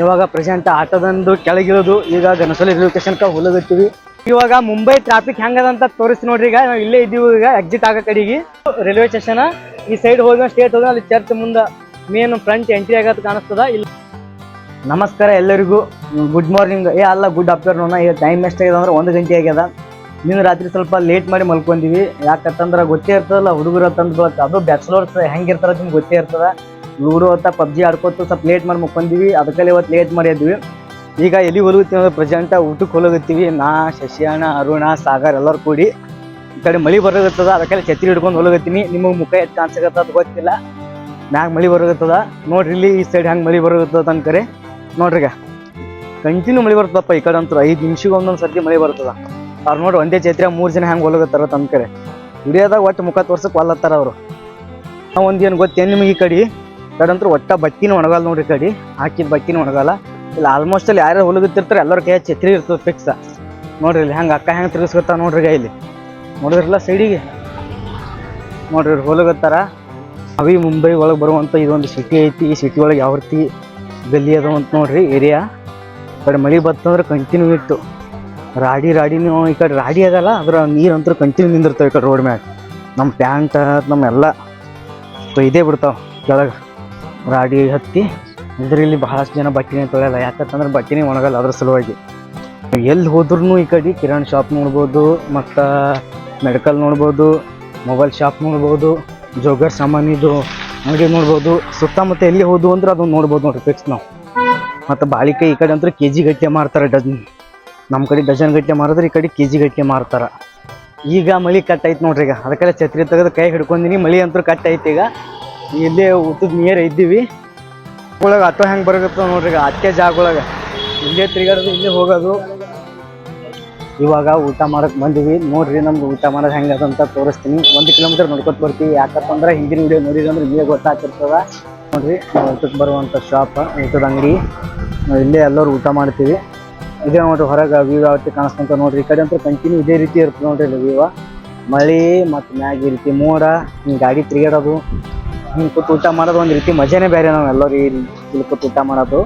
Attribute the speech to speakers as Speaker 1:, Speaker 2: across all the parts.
Speaker 1: ಇವಾಗ ಪ್ರೆಸೆಂಟ್ ಆಟೋದಂದು ಕೆಳಗಿರೋದು ಈಗ ಗಣಸೋಲಿ railway station ಹೋಲಗತ್ತೀವಿ. ಇವಾಗ ಮುಂಬೈ ಟ್ರಾಫಿಕ್ ಹೆಂಗದಂತ ತೋರಿಸಿ ನೋಡ್ರಿ ಈಗ. ನಾವು ಇಲ್ಲೇ ಇದ್ದೀವಿ ಈಗ ಎಕ್ಸಿಟ್ ಆಗೋ ಕಡೆಗೆ. ರೈಲ್ವೆ ಸ್ಟೇಷನ್ ಈ ಸೈಡ್ ಹೋಗಿ ಸ್ಟೇಟ್ ಹೋಗಿ ಅಲ್ಲಿ ಚರ್ಚ್ ಮುಂದೆ ಮೇನ್ ಫ್ರಂಟ್ ಎಂಟ್ರಿ ಆಗೋದು ಕಾಣಿಸ್ತದ. ಇಲ್ಲಿ ನಮಸ್ಕಾರ ಎಲ್ಲರಿಗೂ. ಗುಡ್ ಮಾರ್ನಿಂಗ್ ಏ ಅಲ್ಲ, ಗುಡ್ ಆಫ್ಟರ್ನೂನ್ ಈಗ ಟೈಮ್ ಎಷ್ಟಾಗಿದೆ ಅಂದ್ರೆ ಒಂದು ಗಂಟೆ ಆಗ್ಯದ. ನೀನು ರಾತ್ರಿ ಸ್ವಲ್ಪ ಲೇಟ್ ಮಾಡಿ ಮಲ್ಕೊಂಡಿವಿ. ಯಾಕಂತಂದ್ರೆ ಗೊತ್ತೇ ಇರ್ತದಲ್ಲ, ಹುಡುಗರು ತಂದು ಬಳಕ ಅದು ಬ್ಯಾಚುಲರ್ಸ್ ಹೆಂಗಿರ್ತಾರ ನಿಮ್ಗೆ ಗೊತ್ತೇ ಇರ್ತದ. ಲೂಡೋ ಅಂತ ಪಬ್ಜಿ ಆಡ್ಕೊತ ಸ್ವಲ್ಪ ಲೇಟ್ ಮಾಡಿ ಮಲ್ಕೊಂದಿವಿ ಅದಕ್ಕಲ್ಲಿ ಇವತ್ತು ಲೇಟ್ ಮಾಡಿದ್ವಿ ಈಗ ಎಲ್ಲಿ ಹೋಗುತ್ತೀವಿ ಅಂದ್ರೆ ಪ್ರೆಸೆಂಟ್ ಊಟಕ್ಕೆ ಹೋಗುತ್ತೀವಿ ನಾ, ಶಶಿಯಾಣ, ಅರುಣ, ಸಾಗರ್ ಎಲ್ಲರೂ ಕೂಡಿ ಈ ಕಡೆ ಮಳೆ ಬರೋಗತ್ತದ ಅದಕ್ಕೆಲ್ಲ ಛತ್ರಿ ಹಿಡ್ಕೊಂಡು ಹೋಗುತ್ತೀನಿ ನಿಮಗೆ ಮುಖ ಎತ್ತು ಅದು ಗೊತ್ತಿಲ್ಲ. ಮ್ಯಾಗ ಮಳೆ ಬರೋಗತ್ತದ ನೋಡ್ರಿ ಇಲ್ಲಿ ಈ ಸೈಡ್ ಹೆಂಗೆ ಮಳೆ ಬರೋಗತ್ತದ ಕರೆ. ನೋಡ್ರಿ ಈಗ ಕಂಟಿನ್ಯೂ ಮಳೆ ಬರ್ತದಪ್ಪ ಈ ಕಡೆ ಅಂತೂ ಐದು ನಿಮಿಷಕ್ಕೆ ಒಂದೊಂದು ಸರ್ತಿ ಮಳೆ ಬರ್ತದ. ಅವ್ರು ನೋಡ್ರಿ ಒಂದೇ ಚೈತ್ರ ಮೂರು ಜನ ಹೆಂಗೆ ತಮ್ಮ ಕಡೆ. ವಿಡಿಯೋದಾಗ ಒಟ್ಟು ಮುಖ ತೋರ್ಸಕ್ಕೆ ಹೊಲತ್ತಾರ ಅವರು. ನಾವು ಒಂದು ಏನು ಗೊತ್ತೇನು ನಿಮಗೆ ಈ ಕಡೆ? ಈ ಕಡೆ ಅಂತೂ ಒಟ್ಟ ಬಟ್ಟಿನ ಒಣಗಲ್ಲ ನೋಡ್ರಿ ಕಡೆ. ಹಾಕಿದ ಬಟ್ಟಿನ ಒಣಗಲ್ಲ ಇಲ್ಲ ಆಲ್ಮೋಸ್ಟ್ ಅಲ್ಲಿ ಯಾರ್ಯಾರು ಹೊಲಗತ್ತಿರ್ತಾರೆ ಎಲ್ಲರ ಕೈ ಛತ್ರಿ ಇರ್ತದೆ ಫಿಕ್ಸ್ ನೋಡ್ರಿ ಇಲ್ಲಿ ಹೆಂಗೆ ಅಕ್ಕ ಹೆಂಗೆ ತಿರ್ಗಿಸ್ಕೊತಾರ ನೋಡ್ರಿ ಗ ಇಲ್ಲಿ. ನೋಡಿದ್ರಲ್ಲ ಸೈಡಿಗೆ ನೋಡ್ರಿ ಹೊಲಗತ್ತಾರ ಅವಿ ಮುಂಬೈ ಒಳಗೆ ಬರುವಂಥ ಇದೊಂದು ಸಿಟಿ ಐತಿ. ಈ ಸಿಟಿ ಒಳಗೆ ಯಾವ ರೀತಿ ಗಲ್ಲಿ ಅದಾವ ಅಂತ ನೋಡ್ರಿ ಏರಿಯಾ ಕಡೆ ಮಳೆ ಬತ್ತಂದ್ರೆ ಕಂಟಿನ್ಯೂ ಇತ್ತು ರಾಡಿ ರಾಡಿ, ನೀವು ಈ ಕಡೆ ರಾಡಿ ಅದಲ್ಲ, ಅದ್ರ ನೀರಂತೂ ಕಂಟಿನ್ಯೂ ನಿಂದಿರ್ತಾವೆ ಈ ಕಡೆ ರೋಡ್ ಮ್ಯಾಗ. ನಮ್ಮ ಪ್ಯಾಂಟ್ ನಮ್ಮ ಎಲ್ಲ ಇದೇ ಬಿಡ್ತಾವೆ ಕೆಳಗೆ. ರಾಡಿ ಹತ್ತಿ, ಇದ್ರಲ್ಲಿ ಬಹಳಷ್ಟು ಜನ ಬಟ್ಟೆನೇ ತೊಳೆಯಲ್ಲ. ಯಾಕಂತಂದ್ರೆ ಬಟ್ಟೆನೇ ಒಣಗಲ್ಲ ಅದ್ರ ಸಲುವಾಗಿ. ಎಲ್ಲಿ ಹೋದ್ರೂ ಈ ಕಡೆ ಕಿರಾಣಿ ಶಾಪ್ ನೋಡ್ಬೋದು, ಮತ್ತು ಮೆಡಿಕಲ್ ನೋಡ್ಬೋದು ಮೊಬೈಲ್ ಶಾಪ್ ನೋಡ್ಬೋದು, ಜೋಗರ್ ಸಾಮಾನಿದು ಅಂಗಡಿ ನೋಡ್ಬೋದು. ಸುತ್ತಮುತ್ತ ಎಲ್ಲಿ ಹೋದ್ವು ಅಂದ್ರೆ ಅದನ್ನು ನೋಡ್ಬೋದು ನೋಡ್ರಿ ಫಿಕ್ಸ್ ನಾವು. ಮತ್ತು ಬಾಳಿಕೆ ಈ ಕಡೆ ಅಂದ್ರೆ ಕೆ ಜಿ ಗಟ್ಟಿ ಮಾರ್ತಾರೆ ಡಜನ್. ನಮ್ಮ ಕಡೆ ಡಜನ್ ಗಟ್ಟಿ ಮಾರಿದ್ರೆ ಈ ಕಡೆ ಕೆ ಜಿ ಗಟ್ಟಲೆ ಮಾರ್ತಾರೆ. ಈಗ ಮಳಿ ಕಟ್ ಐತೆ ನೋಡ್ರಿ ಈಗ. ಅದಕ್ಕೆಲ್ಲ ಛತ್ರಿ ತೆಗೆದು ಕೈ ಹಿಡ್ಕೊಂಡಿನಿ ಮಳಿ ಅಂತೂ ಕಟ್ ಐತೆ ಈಗ. ಇಲ್ಲೇ ಊಟದ ನೀರು ಇದ್ದೀವಿ. ಒಳಗೆ ಆಟೋ ಹೆಂಗೆ ಬರಗತ್ತ ನೋಡ್ರಿ ಈಗ ಅತ್ತೆ ಜಾಗ ಒಳಗೆ. ಇಲ್ಲೇ ತಿರುಗಾಡೋದು, ಇಲ್ಲೇ ಹೋಗೋದು. ಇವಾಗ ಊಟ ಮಾಡಕ್ ಬಂದಿವಿ. ನೋಡ್ರಿ ನಮ್ಗೆ ಊಟ ಮಾಡೋದು ಹೆಂಗದ ಅಂತ ತೋರಿಸ್ತೀನಿ. ಒಂದು ಕಿಲೋಮೀಟರ್ ನೋಡ್ಕೊತ ಬರ್ತೀವಿ. ಯಾಕಂತಂದ್ರೆ ಹಿಂದಿನ ವಿಡಿಯೋ ನೋಡಿದ್ರೆ ಇಲ್ಲೇ ಗೊತ್ತಾಗ್ತಿರ್ತದ. ನೋಡ್ರಿ ಊಟಕ್ಕೆ ಬರುವಂಥ ಶಾಪ್ ಊಟದ ಅಂಗಡಿ. ಇಲ್ಲೇ ಎಲ್ಲರೂ ಊಟ ಮಾಡ್ತೀವಿ. ಇದೇ ನೋಡ್ರಿ, ಹೊರಗೆ ವ್ಯೂ ಯಾವತ್ತಿ ಕಾಣಿಸ್ಕೊಂತ ನೋಡ್ರಿ. ಈ ಕಡೆ ಅಂತೂ ಕಂಟಿನ್ಯೂ ಇದೇ ರೀತಿ ಇರ್ತದೆ ನೋಡ್ರಿ ಇಲ್ಲಿ ವ್ಯೂವ ಮಳೆ ಮತ್ತು ಮ್ಯಾಗ ಈ ರೀತಿ ಮೋಡ, ಹಿಂಗೆ ಗಾಡಿ ತಿರುಗಾಡೋದು ಹಿಂಗೆ ಕೂತು ಊಟ ಮಾಡೋದು ಒಂದು ರೀತಿ ಮಜಾನೇ ಬೇರೆ ನಾವು ಎಲ್ಲರೂ ಇಲ್ಲಿ ಕೂತು ಊಟ ಮಾಡೋದು.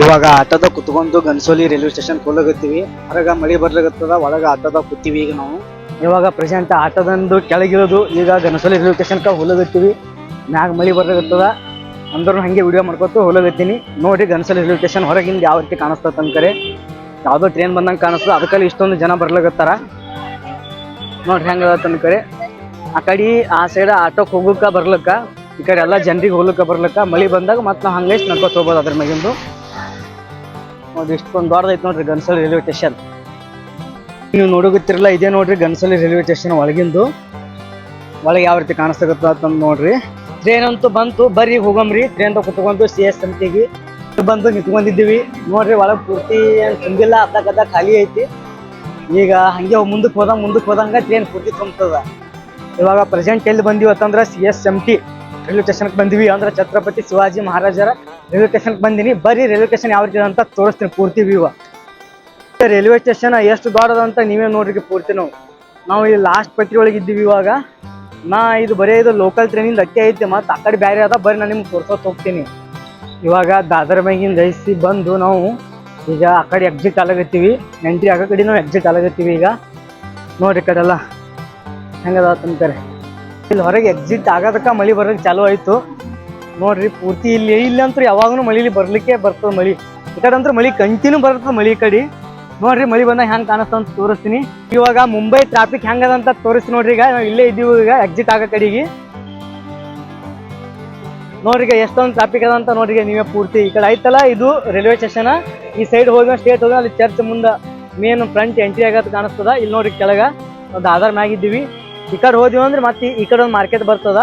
Speaker 1: ಇವಾಗ ಆಟೋದಾಗ ಕುತ್ಕೊಂಡು ಗನ್ಸೋಲಿ ರೈಲ್ವೆ ಸ್ಟೇಷನ್ ಕೊಲ್ಲಗತ್ತೀವಿ ಹೊರಗ ಮಳೆ ಬರ್ಲಾಗತ್ತದ ಒಳಗ ಆಟೋದಾಗ ಕೂತೀವಿ ಈಗ ನಾವು. ಇವಾಗ ಪ್ರೆಸೆಂಟ್ ಆಟೋದಂದು ಕೆಳಗಿರೋದು ಈಗ ಗನಸೋಲಿ ರೈಲ್ವೆ ಸ್ಟೇಷನ್ಕ ಹೋಲಗತ್ತೀವಿ ಮ್ಯಾಗ ಮಳೆ ಬರ್ಲಾಗತ್ತದ ಅಂದ್ರೂ ಹಂಗೆ ವಿಡಿಯೋ ಮಾಡ್ಕೊತು ಹೋಲೋಗತ್ತೀನಿ ನೋಡಿ ಗನ್ಸಲ್ ರೈಲ್ವೆ ಸ್ಟೇಷನ್ ಹೊರಗಿಂದ ಯಾವ ರೀತಿ ಕಾಣಿಸ್ತದ ಕರೆ ಯಾವುದೋ ಟ್ರೈನ್ ಬಂದಂಗೆ ಕಾಣಿಸ್ತದೆ ಅದಕ್ಕಲ್ಲಿ ಇಷ್ಟೊಂದು ಜನ ಬರ್ಲಾಗತ್ತಾರ ನೋಡ್ರಿ ಹೆಂಗದ ಅನ್ಕರೆ ಆ ಕಡೆ, ಆ ಸೈಡ್ ಆಟೋಕ್ಕೆ ಹೋಗಕ್ಕ ಬರ್ಲಕ್ಕ, ಈ ಕಡೆ ಎಲ್ಲ ಜನರಿಗೆ ಹೋಗ್ಲಿಕ್ಕೆ ಬರ್ಲಕ್ಕ, ಮಳಿ ಬಂದಾಗ ಮತ್ತೆ ನಾವು ಹಂಗೆ ನಡ್ಕೊತ ಹೋಗ್ಬೋದು ಅದ್ರ ಮೇಗಿಂದು ನೋಡಿ ಇಷ್ಟೊಂದು ದೊಡ್ಡದೈತೆ ನೋಡ್ರಿ ಗನ್ಸಲ್ ರೈಲ್ವೆ ಸ್ಟೇಷನ್ ನೀವು ನೋಡೋಗುತ್ತಿರಲ್ಲ ಇದೇ ನೋಡ್ರಿ ಗನ್ಸಲ್ ರೈಲ್ವೆ ಸ್ಟೇಷನ್ ಒಳಗಿಂದು. ಒಳಗೆ ಯಾವ ರೀತಿ ಕಾಣಿಸ್ತಗತ್ತ ಅಂತ ನೋಡ್ರಿ. ಟ್ರೈನ್ ಅಂತೂ ಬಂತು ಬರ್ರಿ ಹೋಗಮ್ರಿ. ಟ್ರೈನ್ ಕುತ್ಕೊಂಡು ಸಿ ಎಸ್ ಸಂತಿಗೆ ಬಂದು ನಿಂತ್ಕೊಂಡಿದ್ದೀವಿ. ನೋಡ್ರಿ ಒಳಗೆ ಪೂರ್ತಿ ಏನು ತುಂಬಿಲ್ಲ ಅರ್ಧ ಖಾಲಿ ಐತಿ. ಈಗ ಹಂಗೆ ಮುಂದಕ್ಕೆ ಹೋದಂಗೆ ಮುಂದಕ್ಕೆ ಹೋದಂಗೆ ಟ್ರೈನ್ ಪೂರ್ತಿ ತುಂಬ್ತದ. ಇವಾಗ ಪ್ರೆಸೆಂಟ್ ಎಲ್ಲಿ ಬಂದೀವಿ ಅಂತಂದ್ರೆ C S M T railway ಸ್ಟೇಷನ್ಗೆ ಬಂದಿವಿ ಅಂದ್ರೆ ಛತ್ರಪತಿ ಶಿವಾಜಿ ಮಹಾರಾಜರ ರೈಲ್ವೆ ಸ್ಟೇಷನ್ಗೆ ಬಂದಿನಿ. ಬರೀ ರೈಲ್ವೆ ಸ್ಟೇಷನ್ ಯಾವ ರೀತಿ ಅಂತ ತೋರಿಸ್ತೀನಿ ಪೂರ್ತಿ ವ್ಯೂವ ರೈಲ್ವೆ ಸ್ಟೇಷನ್ ಎಷ್ಟು ದೊಡ್ಡದ ಅಂತ ನೀವೇ ನೋಡ್ರಿ ಪೂರ್ತಿ ನಾವು. ನಾವು ಇಲ್ಲಿ ಲಾಸ್ಟ್ ಪಟ್ಟಿ ಒಳಗೆ ಇದ್ದೀವಿ ಇವಾಗ. ನಾ ಇದು ಬರೀ ಇದು ಲೋಕಲ್ ಟ್ರೈನಿಂದ ಅಟ್ಟೆ ಐತೆ, ಮತ್ತು ಆ ಕಡೆ ಬೇರೆ ಅದ ಬರೀ ನಾನು ನಿಮ್ಗೆ ತೋರ್ಸೋತ್ ಹೋಗ್ತೀನಿ. ಇವಾಗ ದಾದರ್ ಮ್ಯಾಗಿಂದ ಐಸಿ ಬಂದು ನಾವು ಈಗ ಆ ಕಡೆ ಎಕ್ಸಿಟ್ ಆಗತ್ತೀವಿ ಎಂಟ್ರಿ ಆಗೋ ಕಡೆ ನಾವು ಎಕ್ಸಿಟ್ ಆಗತ್ತೀವಿ ಈಗ. ನೋಡ್ರಿ ಕಡೆಲ್ಲ ಹೆಂಗದ ಅಂತಾರೆ ಇಲ್ಲಿ ಹೊರಗೆ ಎಕ್ಸಿಟ್ ಆಗೋದಕ್ಕೆ ಮಳೆ ಬರೋಕೆ ಚಾಲು ಆಯ್ತು. ನೋಡ್ರಿ, ಪೂರ್ತಿ ಇಲ್ಲಿ ಇಲ್ಲಂತೂ ಯಾವಾಗೂ ಮಳಿಲಿ ಬರ್ಲಿಕ್ಕೆ ಬರ್ತದೆ ಮಳೆ. ಈ ಕಡೆ ಅಂತೂ ಮಳೆ ಕಂಟಿನ್ಯೂ ಬರ್ತದೆ ಮಳೆ ಕಡೆ. ನೋಡ್ರಿ, ಮಳಿ ಬಂದಾಗ ಹೆಂಗ್ ಕಾಣಿಸ್ತ ಅಂತ ತೋರಿಸ್ತೀನಿ. ಇವಾಗ ಮುಂಬೈ ಟ್ರಾಫಿಕ್ ಹೆಂಗದ ಅಂತ ತೋರಿಸ್ತೀನಿ ನೋಡ್ರಿ, ಈಗ ನಾವು ಇಲ್ಲೇ ಇದ್ದೀವಿ ಈಗ ಎಕ್ಸಿಟ್ ಆಗೋ ಕಡೆಗೆ. ನೋಡ್ರಿ, ಈಗ ಎಷ್ಟೊಂದು ಟ್ರಾಫಿಕ್ ಅದ ಅಂತ ನೋಡ್ರಿ ನೀವೇ ಪೂರ್ತಿ. ಈ ಕಡೆ ಐತಲ್ಲ ಇದು ರೈಲ್ವೆ ಸ್ಟೇಷನ್ ಈ ಸೈಡ್ ಹೋಗಿ ಸ್ಟೇಟ್ ಹೋಗಿ, ಅಲ್ಲಿ ಚರ್ಚ್ ಮುಂದೆ ಮೇನ್ ಫ್ರಂಟ್ ಎಂಟ್ರಿ ಆಗತ್ತೆ ಕಾಣಿಸ್ತದ. ಇಲ್ಲಿ ನೋಡ್ರಿ ಕೆಳಗ ಒಂದು ಆಧಾರ್ ಮ್ಯಾಗಿದ್ದೀವಿ ಈ ಕಡೆ ಹೋದ್ವಿ ಅಂದ್ರೆ ಮತ್ತೆ ಈ ಕಡೆ ಒಂದು ಮಾರ್ಕೆಟ್ ಬರ್ತದ.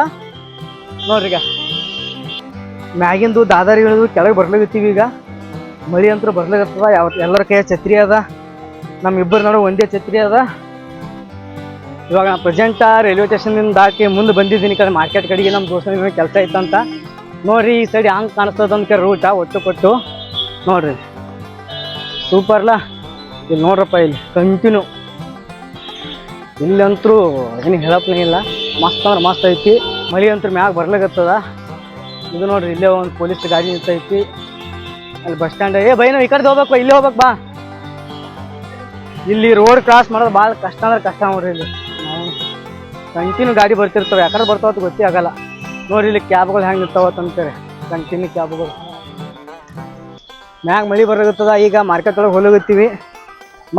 Speaker 1: ನೋಡ್ರಿ ಈಗ. ಮ್ಯಾಗಿಂದು ದಾದಾರಿ ಕೆಳಗೆ ಬರ್ಲಿಕ್ಕೆ ಈಗ. ಮಳಿ ಅಂತೂ ಬರ್ಲಾಗತ್ತದ ಯಾವ ಎಲ್ಲರ ಕೈ ಛತ್ರಿ ಅದ ನಮ್ಮ ಇಬ್ಬರ ನಡು ಒಂದೇ ಛತ್ರಿ ಅದ. ಇವಾಗ ಪ್ರೆಸೆಂಟ್ ರೈಲ್ವೆ ಸ್ಟೇಷನ್ ದಾಟಿ ಮುಂದೆ ಬಂದಿದ್ದೀನಿ ಕಡೆ ಮಾರ್ಕೆಟ್ ಕಡೆಗೆ ನಮ್ಮ ದೋಸ್ತ ಕೆಲಸ ಇತ್ತಂತ. ನೋಡ್ರಿ, ಈ ಸೈಡ್ ಹಂಗೆ ಕಾಣಿಸ್ತದ ಅಂತ ರೂಟ ಒಟ್ಟು ಕೊಟ್ಟು. ನೋಡ್ರಿ ಸೂಪರ್ಲ ಇಲ್ಲಿ ನೋಡ್ರಪ್ಪ, ಇಲ್ಲಿ ಕಂಟಿನ್ಯೂ ಇಲ್ಲಂತೂ ಏನು ಹೇಳಪ್ಪನೇ ಇಲ್ಲ. ಮಸ್ತ್ ಅಂದ್ರೆ ಮಸ್ತ್ ಐತಿ. ಮಳಿ ಅಂತೂ ಮ್ಯಾಗ ಬರ್ಲಾಗತ್ತದ ಇದು ನೋಡ್ರಿ, ಇಲ್ಲೇ ಒಂದು ಪೊಲೀಸ್ ಗಾಡಿ ನಿಂತೈತಿ. ಅಲ್ಲಿ ಬಸ್ ಸ್ಟ್ಯಾಂಡ್ ಏ ಬೈ ನಾವು ಈ ಕಡೆ ಹೋಗ್ಬೇಕು, ಇಲ್ಲೇ ಹೋಗ್ಬೇಕು, ಬಾ. ಇಲ್ಲಿ ರೋಡ್ ಕ್ರಾಸ್ ಮಾಡೋದು ಭಾಳ ಕಷ್ಟ ಅಂದ್ರೆ ಕಷ್ಟ ನೋಡ್ರಿ ಇಲ್ಲಿ. ಕಂಟಿನ್ಯೂ ಗಾಡಿ ಬರ್ತಿರ್ತವೆ. ಯಾಕಂದ್ರೆ ಬರ್ತಾವ ಗೊತ್ತೇ ಆಗಲ್ಲ ನೋಡ್ರಿ ಇಲ್ಲಿ ಕ್ಯಾಬ್ಗಳು ಹೆಂಗೆ ನಿಂತಾವತ್ ಅಂತಾರೆ. ಕಂಟಿನ್ಯೂ ಕ್ಯಾಬ್ಗಳು. ಮ್ಯಾಗ ಮಳೆ ಬರಾಗತ್ತದ ಈಗ ಮಾರ್ಕೆಟ್ ಒಳಗೆ ಹೋಗತ್ತೀವಿ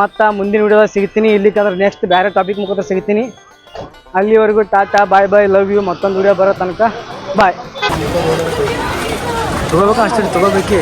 Speaker 1: ಮತ್ತು ಮುಂದಿನ ವಿಡಿಯೋದಾಗ ಸಿಗ್ತೀನಿ. ಇಲ್ಲಿಕಂದ್ರೆ ನೆಕ್ಸ್ಟ್ ಬೇರೆ ಟಾಪಿಕ್ ಮುಖಾಂತರ ಸಿಗ್ತೀನಿ. ಅಲ್ಲಿವರೆಗೂ tata bye bye love you ಮತ್ತೊಂದು ವಿಡಿಯೋ ಬರೋ ತನಕ ಬಾಯ್ ತಗೋಬೇಕು ಅಷ್ಟೇ, ತಗೋಬೇಕಿ?